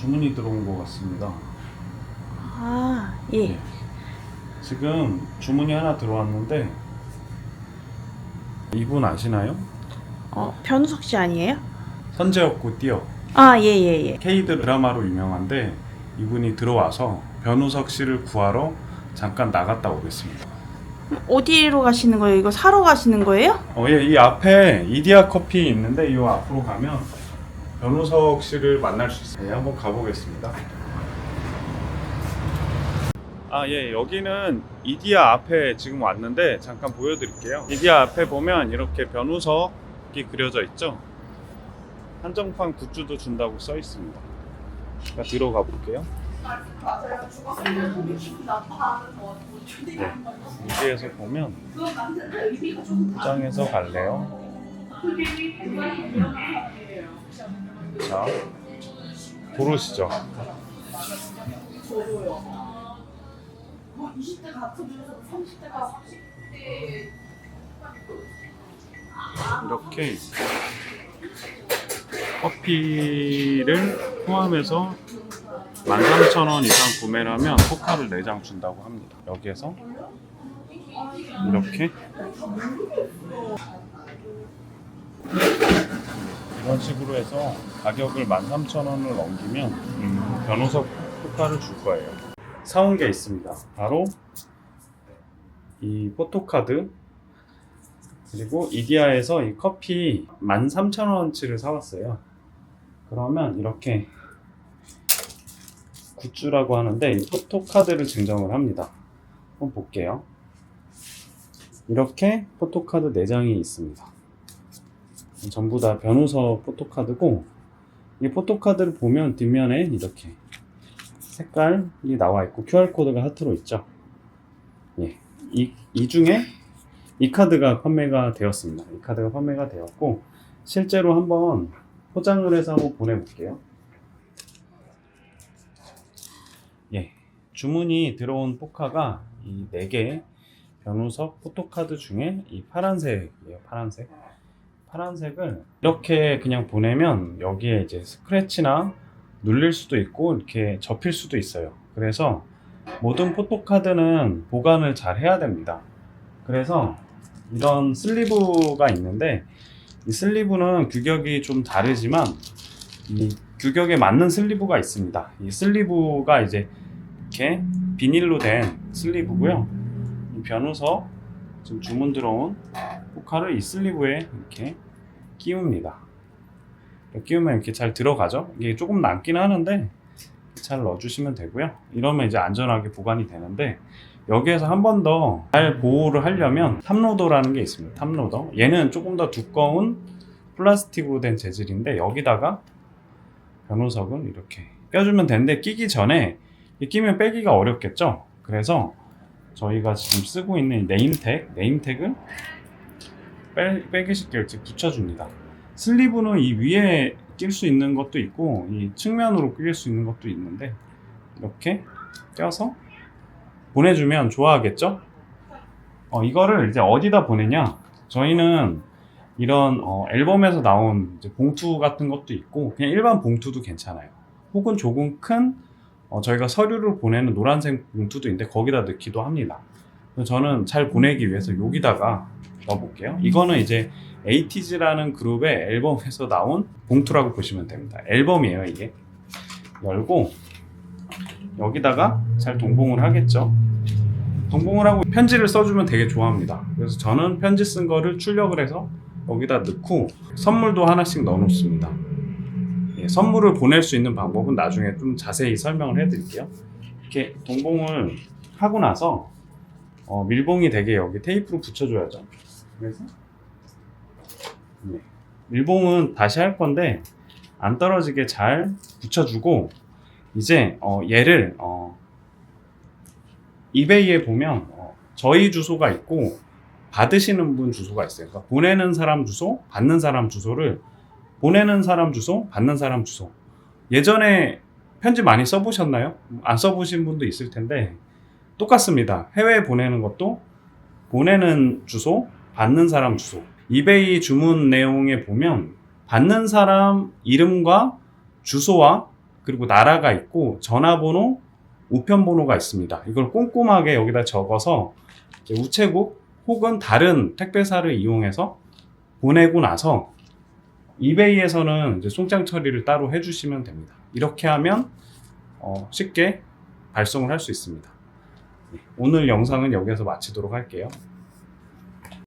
주문이 들어온 것 같습니다. 아, 예. 네. 지금 주문이 하나 들어왔는데 이분 아시나요? 어, 변우석 씨 아니에요? 선재였고 띄어 아, 예, 예, 예. K 드라마로 유명한데 이분이 들어와서 변우석 씨를 구하러 잠깐 나갔다 오겠습니다. 어디로 가시는 거예요? 이거 사러 가시는 거예요? 어, 예, 이 앞에 이디야 커피 있는데 이 앞으로 가면 변우석 씨를 만날 수 있어요. 예, 한번 가보겠습니다. 아, 예, 여기는 이디야 앞에 지금 왔는데 잠깐 보여드릴게요. 이디야 앞에 보면 이렇게 변우석이 그려져 있죠. 한정판 굿즈도 준다고 써 있습니다. 그러니까 들어가 볼게요. 네, 여기에서 보면 포장해서 갈래요. 자, 고르시죠. 이렇게 커피를 포함해서 13,000원 이상 구매를 하면 포카를 4장 준다고 합니다. 여기에서 이렇게 이런 식으로 해서 가격을 13,000원을 넘기면 음, 변호석 포카를 줄 거예요. 사온 게 있습니다. 바로 이 포토카드 그리고 이디야에서 이 커피 13,000원치를 사왔어요. 그러면 이렇게 굿즈라고 하는데 이 포토카드를 증정을 합니다. 한번 볼게요. 이렇게 포토카드 4장이 있습니다. 전부 다 변호서 포토카드고 이 포토카드를 보면 뒷면에 이렇게 색깔이 나와 있고 QR코드가 하트로 있죠. 예. 이, 이 중에 이 카드가 판매가 되었습니다. 이 카드가 판매가 되었고 실제로 한번 포장을 해서 한번 보내볼게요. 예, 주문이 들어온 포카가 이 4개 변우석 포토카드 중에 이 파란색이에요. 파란색. 파란색을 이렇게 그냥 보내면 여기에 이제 스크래치나 눌릴 수도 있고 이렇게 접힐 수도 있어요. 그래서 모든 포토카드는 보관을 잘 해야 됩니다. 그래서 이런 슬리브가 있는데 이 슬리브는 규격이 좀 다르지만 이 규격에 맞는 슬리브가 있습니다. 이 슬리브가 이제 이렇게 비닐로 된 슬리브고요. 이 변우석 지금 주문 들어온 포카를 이 슬리브에 이렇게 끼웁니다. 끼우면 이렇게 잘 들어가죠. 이게 조금 남긴 하는데 잘 넣어주시면 되고요. 이러면 이제 안전하게 보관이 되는데 여기에서 한 번 더 잘 보호를 하려면 탑로더라는 게 있습니다. 탑로더. 얘는 조금 더 두꺼운 플라스틱으로 된 재질인데 여기다가 변호석을 이렇게 껴주면 되는데 끼기 전에 이 끼면 빼기가 어렵겠죠. 그래서 저희가 지금 쓰고 있는 이 네임택, 네임택을 빼, 빼기 쉽게 이렇게 붙여줍니다. 슬리브는 이 위에 낄 수 있는 것도 있고 이 측면으로 끼울 수 있는 것도 있는데 이렇게 껴서 보내주면 좋아하겠죠? 어, 이거를 이제 어디다 보내냐? 저희는 이런 어, 앨범에서 나온 봉투 같은 것도 있고 그냥 일반 봉투도 괜찮아요. 혹은 조금 큰 어, 저희가 서류를 보내는 노란색 봉투도 있는데 거기다 넣기도 합니다. 저는 잘 보내기 위해서 여기다가 넣어볼게요. 이거는 이제 에이티즈라는 그룹의 앨범에서 나온 봉투라고 보시면 됩니다. 앨범이에요, 이게. 열고 여기다가 잘 동봉을 하겠죠. 동봉을 하고 편지를 써주면 되게 좋아합니다. 그래서 저는 편지 쓴 거를 출력을 해서 여기다 넣고 선물도 하나씩 넣어놓습니다. 예, 선물을 보낼 수 있는 방법은 나중에 좀 자세히 설명을 해드릴게요. 이렇게 동봉을 하고 나서 어, 밀봉이 되게 여기 테이프로 붙여줘야죠. 그래서 네. 밀봉은 다시 할 건데 안 떨어지게 잘 붙여주고 이제 어, 얘를 어, 이베이에 보면 어, 저희 주소가 있고 받으시는 분 주소가 있어요. 그러니까 보내는 사람 주소, 받는 사람 주소를 보내는 사람 주소, 받는 사람 주소. 예전에 편지 많이 써보셨나요? 안 써보신 분도 있을 텐데 똑같습니다. 해외에 보내는 것도 보내는 주소, 받는 사람 주소. 이베이 주문 내용에 보면 받는 사람 이름과 주소와 그리고 나라가 있고 전화번호, 우편번호가 있습니다. 이걸 꼼꼼하게 여기다 적어서 우체국 혹은 다른 택배사를 이용해서 보내고 나서 이베이에서는 이제 송장 처리를 따로 해주시면 됩니다. 이렇게 하면 어, 쉽게 발송을 할 수 있습니다. 네, 오늘 영상은 여기서 마치도록 할게요.